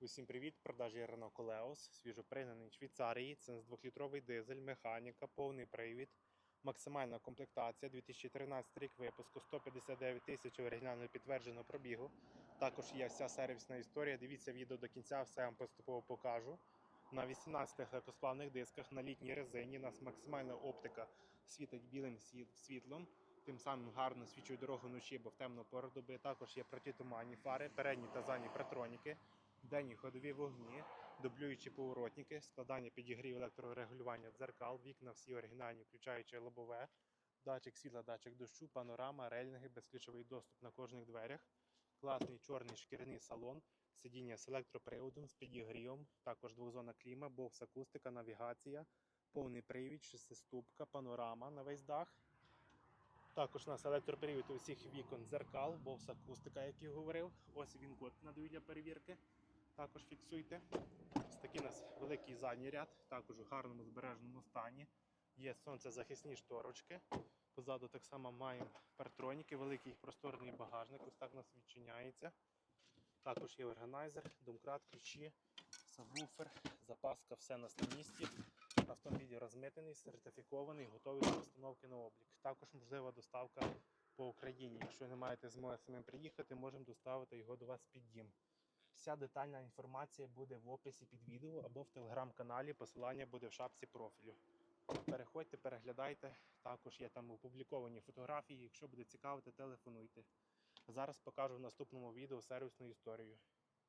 Усім привіт! Продажі Renault Coleos, свіжопригнаний Швейцарії. Це нас 2-літровий дизель, механіка, повний привід, максимальна комплектація, 2013 рік випуску, 159 тисяч оригінально підтвердженого пробігу. Також є вся сервісна історія. Дивіться відео до кінця, все я вам поступово покажу. На 18 легкосплавних дисках на літній резині у нас максимальна оптика світить білим світлом. Тим самим гарно свічує дорогу вночі, бо в темну пору доби. Також є протитуманні фари, передні та задні протроніки, денні ходові вогні, дублюючі поворотники, складання підігрів електрорегулювання дзеркал, вікна всі оригінальні, включаючи лобове, датчик світла, датчик дощу, панорама, рельнги, безключовий доступ на кожних дверях, класний чорний шкіряний салон, сидіння з електроприводом, з підігрівом, також двохзонна кліма, бокс акустика, навігація, повний привід, шестиступка, панорама на весь дах. Також у нас електропривід усіх вікон дзеркал, бокс акустика, як я говорив. Ось він код надають для перевірки. Також фіксуйте. Ось такий у нас великий задній ряд, також у гарному збереженому стані. Є сонцезахисні шторочки. Позаду так само маємо партроніки, великий просторний багажник. Ось так у нас відчиняється. Також є органайзер, домкрат, ключі, сабвуфер, запаска, все нас на місці. Автомобіль розмитнений, сертифікований, готовий до постановки на облік. Також можлива доставка по Україні. Якщо не маєте змоги самим приїхати, можемо доставити його до вас під дім. Вся детальна інформація буде в описі під відео або в телеграм-каналі. Посилання буде в шапці профілю. Переходьте, переглядайте. Також є там опубліковані фотографії. Якщо буде цікавити, телефонуйте. Зараз покажу в наступному відео сервісну історію.